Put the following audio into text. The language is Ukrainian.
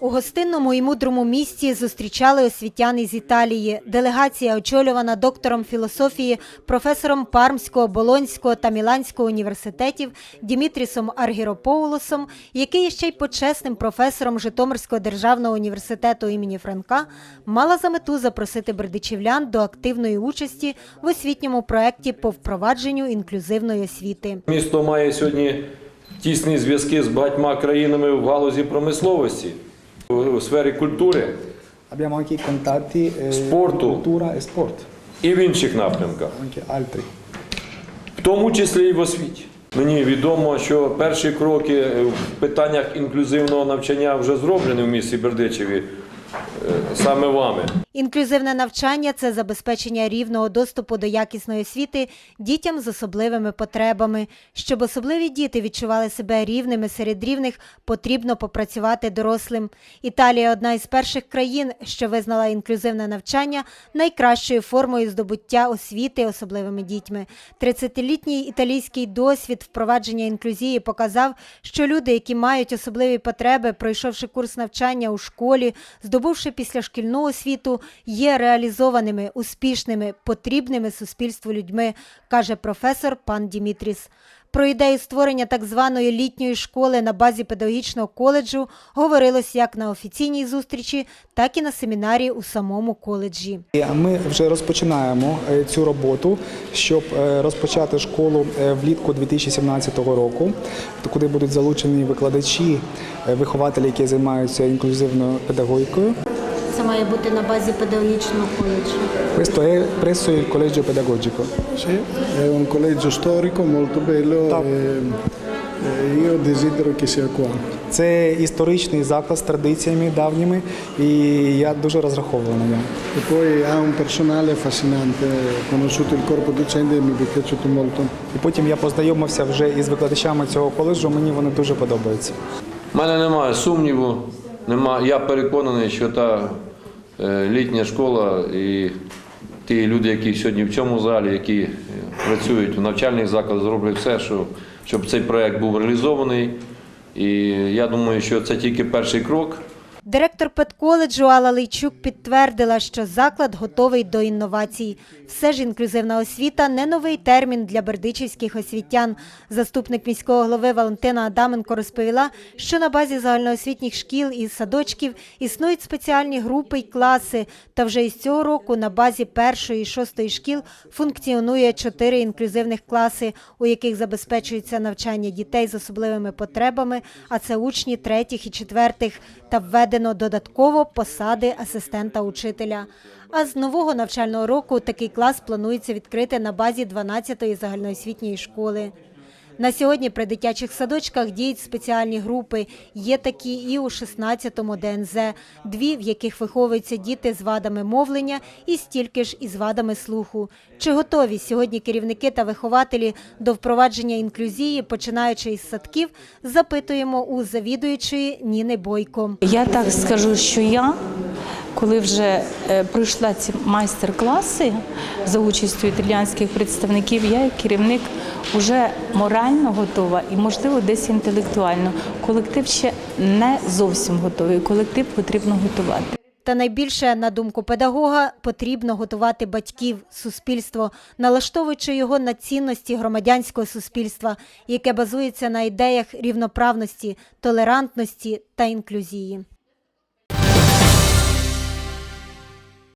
У гостинному і мудрому місті зустрічали освітяни з Італії. Делегація, очолювана доктором філософії, професором Пармського, Болонського та Міланського університетів Дімітрісом Аргіропоулосом, який є ще й почесним професором Житомирського державного університету імені Франка, мала за мету запросити бердичівлян до активної участі в освітньому проєкті по впровадженню інклюзивної освіти. Місто має сьогодні тісні зв'язки з багатьма країнами в галузі промисловості, у сфері культури Abbiamo anche i contatti eh, Sporto. cultura e sport, і в інших напрямках, anche altri. в тому числі і в освіті. Мені відомо, що перші кроки в питаннях інклюзивного навчання вже зроблені в місті Бердичеві е, саме вами. Інклюзивне навчання це забезпечення рівного доступу до якісної освіти дітям з особливими потребами. Щоб особливі діти відчували себе рівними серед рівних, потрібно попрацювати дорослим. Італія одна із перших країн, що визнала інклюзивне навчання найкращою формою здобуття освіти особливими дітьми. 30-літній італійський досвід впровадження інклюзії показав, що люди, які мають особливі потреби, пройшовши курс навчання у школі, здобувши післяшкільну освіту, є реалізованими, успішними, потрібними суспільству людьми, каже професор пан Дімітріс. Про ідею створення так званої літньої школи на базі педагогічного коледжу говорилось як на офіційній зустрічі, так і на семінарі у самому коледжі. Ми вже розпочинаємо е, цю роботу, щоб е, розпочати школу е, влітку 2017 року, куди будуть залучені викладачі, вихователі, які займаються інклюзивною педагогікою. Це має бути на базі педагогічного коледжу. Questo è presso il collegio pedagogico. Sì, è un collegio storico molto bello e, e io desidero che sia qua. Це історичний заклад з традиціями давніми, і я дуже розраховую на нього. E poi ha un personale affascinante, ho conosciuto il corpo docente e mi è piaciuto molto. І потім я познайомився вже із викладачами цього коледжу. Мені вони дуже подобаються. У мене немає сумніву, нема, я переконаний, що та літня школа і ті люди, які сьогодні в цьому залі, які е, працюють у навчальних закладах, зроблять все, щоб цей проект був реалізований. І я думаю, що це тільки перший крок. Директор педколеджу Алла Лейчук підтвердила, що заклад готовий до інновацій. Все ж інклюзивна освіта не новий термін для бердичівських освітян. Заступник міського голови Валентина Адаменко розповіла, що на базі загальноосвітніх шкіл і садочків існують спеціальні групи й класи. Та вже із цього року на базі першої і шостої шкіл функціонує чотири інклюзивних класи, у яких забезпечується навчання дітей з особливими потребами, а це учні третіх і четвертих, та введено додатково посади асистента учителя. А з нового навчального року такий клас планується відкрити на базі 12-ї загальноосвітньої школи. На сьогодні при дитячих садочках діють спеціальні групи. Є такі і у 16-му ДНЗ, дві, в яких виховуються діти з вадами мовлення і стільки ж із вадами слуху. Чи готові сьогодні керівники та вихователі до впровадження інклюзії, починаючи із садків, запитуємо у завідуючої Ніни Бойко. Я так скажу, що я, коли вже е, пройшла ці майстер-класи за участю італійських представників, я як керівник вже морально готова і, можливо, десь інтелектуально. Колектив ще не зовсім готовий. Колектив потрібно готувати. Та найбільше, на думку педагога, потрібно готувати батьків, суспільство, налаштовуючи його на цінності громадянського суспільства, яке базується на ідеях рівноправності, толерантності та інклюзії.